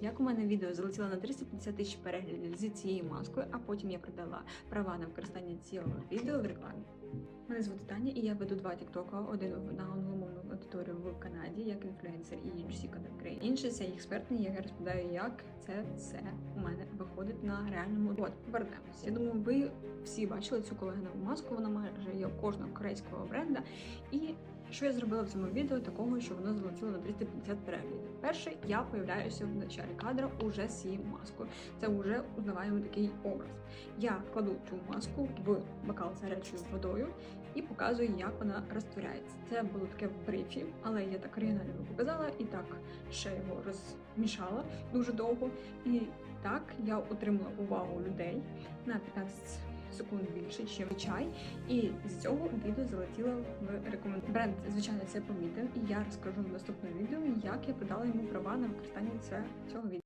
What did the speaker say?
Як у мене відео залетіло на 350 тисяч переглядів з цією маскою, а потім я продала права на використання цього відео в рекламі. Мене звуть Таня, і я веду два тіктока: один на англомовну аудиторію в Канаді, як інфлюенсер і UGC Content Creator. Інший це експертний, я розповідаю, як це все у мене виходить на реальному. От повернемось. Я думаю, ви всі бачили цю колагенову маску. Вона майже є кожного корейського бренда. І що я зробила в цьому відео такого, що воно залетіло на 350 переглядів? Перше, я появляюся в началі кадра уже з цією маскою. Це вже узнаваємий такий образ. Я кладу цю маску в бокал з гарячою водою і показую, як вона розтворяється. Це було таке в брифі, але я так оригінально показала і так ще його розмішала дуже довго. І так я отримала увагу людей на 15 секунд більше, ніж чай. І з цього відео залетіла в рекомендації. Бренд, звичайно, це помітив, і я розкажу в наступному відео, як я подала йому права на використання цього відео.